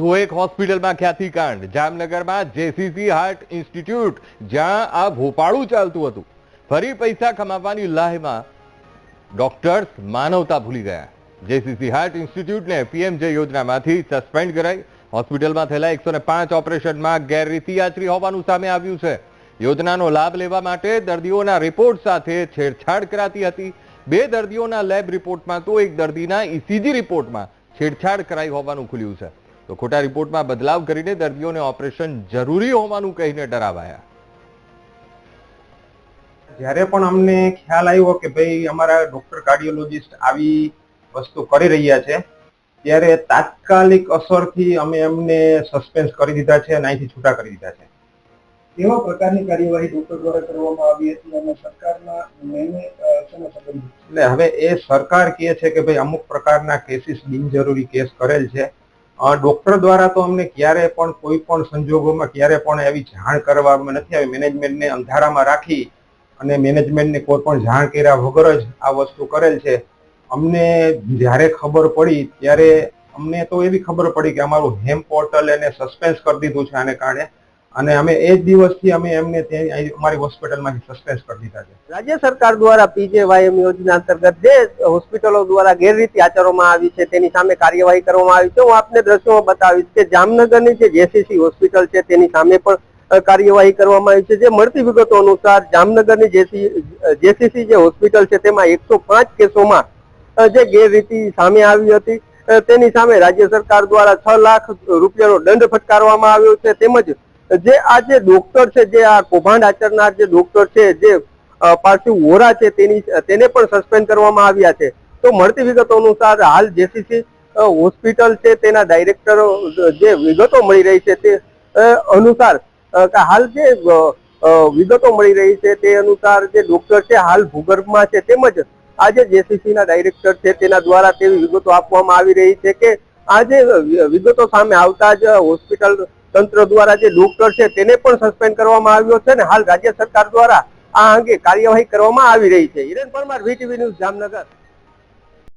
વધુ એક હોસ્પિટલમાં ખ્યાતિકાંડ. જામનગરમાં જેસીસી હાર્ટ ઇન્સ્ટિટ્યૂટ, જ્યાં આ ભોપાળું ચાલતું હતું. ફરી પૈસા કમાવાની લાહમાં ડોક્ટર્સ માનવતા ભૂલી ગયા. જેસીસી હાર્ટ ઇન્સ્ટિટ્યૂટને પીએમજે યોજનામાંથી સસ્પેન્ડ કરાઈ. હોસ્પિટલમાં થયેલા એકસો પાંચ ઓપરેશનમાં ગેરરીતિ આચરી હોવાનું સામે આવ્યું છે. યોજનાનો લાભ લેવા માટે દર્દીઓના રિપોર્ટ સાથે છેડછાડ કરાતી હતી. બે દર્દીઓના લેબ રિપોર્ટમાં તો એક દર્દીના ઇસીજી રિપોર્ટમાં છેડછાડ કરાઈ હોવાનું ખુલ્યું છે. તો ખોટા રિપોર્ટમાં બદલાવ કરીને દર્દીઓને ઓપરેશન જરૂરી હોવાનું કહીને ડરાવાયા. જ્યારે પણ અમને ખ્યાલ આવ્યો કે ભાઈ અમારા ડોક્ટર કાર્ડિયોલોજિસ્ટ આવી વસ્તુ કરી રહ્યા છે ત્યારે તાત્કાલિક અસરથી અમે એમને સસ્પેન્સ કરી દીધા છે અને અહીંથી છૂટા કરી દીધા છે. કેવા પ્રકારની કાર્યવાહી ડોક્ટર દ્વારા કરવામાં આવી હતી અને સરકારના સંબંધિત? એટલે હવે એ સરકાર કહે છે કે ભાઈ અમુક પ્રકારના કેસીસ બિનજરૂરી કેસ કરેલ છે. ડોક્ટર દ્વારા તો અમને ક્યારે પણ કોઈ પણ સંજોગોમાં ક્યારે પણ એવી જાણ કરવામાં નથી આવી. મેનેજમેન્ટને અંધારામાં રાખી અને મેનેજમેન્ટને કોઈ પણ જાણ કર્યા વગર જ આ વસ્તુ કરેલ છે. અમને જ્યારે ખબર પડી ત્યારે અમને તો એવી ખબર પડી કે અમારું હેમ પોર્ટલ એને સસ્પેન્સ કરી દીધું છે આને કારણે. અને અમે એ જ દિવસથી અમે એમને અમારી હોસ્પિટલમાંથી સસ્પેન્સ કરી દીધા છે. રાજ્ય સરકાર દ્વારા પીજેવાયએમ યોજના અંતર્ગત જે હોસ્પિટલો દ્વારા ગેરરીતિ આચરવામાં આવી છે, તેની સામે કાર્યવાહી કરવામાં આવી છે. હું આપને દ્રશ્યોમાં બતાવીશ કે જામનગરની જે જેસીસી હોસ્પિટલ છે, તેની સામે પણ કાર્યવાહી કરવામાં આવી છે. જે મળતી વિગતો અનુસાર જામનગરની જેસી જેસીસી જે હોસ્પિટલ છે, તેમાં એકસો પાંચ કેસોમાં જે ગેરરીતિ સામે આવી હતી. તેની સામે રાજ્ય સરકાર દ્વારા છ લાખ રૂપિયાનો દંડ ફટકારવામાં આવ્યો છે. તેમજ જે આ જે ડોક્ટર છે, જે આ કૌભાંડ આચરનાર જે ડોક્ટર છે, જે પાર્થિવ વોરા છે, તેની, તેને પણ સસ્પેન્ડ કરવામાં આવ્યા છે. તો મળતી વિગતો અનુસાર હાલ જેસીસી હોસ્પિટલ છે, તેના ડાયરેક્ટરો જે વિગતો મળી રહી છે તે અનુસાર હાલ જે વિગતો મળી રહી છે તે અનુસાર જે ડોક્ટર છે, હાલ ભૂગર્ભમાં છે, તેમજ આ જે જેસીસી ના ડાયરેક્ટર છે, તેના દ્વારા તેવી વિગતો આપવામાં આવી રહી છે કે આ જે વિગતો સામે આવતા જ હોસ્પિટલ તંત્ર દ્વારા જે ડોક્ટર છે તેને પણ સસ્પેન્ડ કરવામાં આવ્યો છે ને હાલ રાજ્ય સરકાર દ્વારા આ અંગે કાર્યવાહી કરવામાં આવી રહી છે. Hiren Parmar VTV news Jamnagar.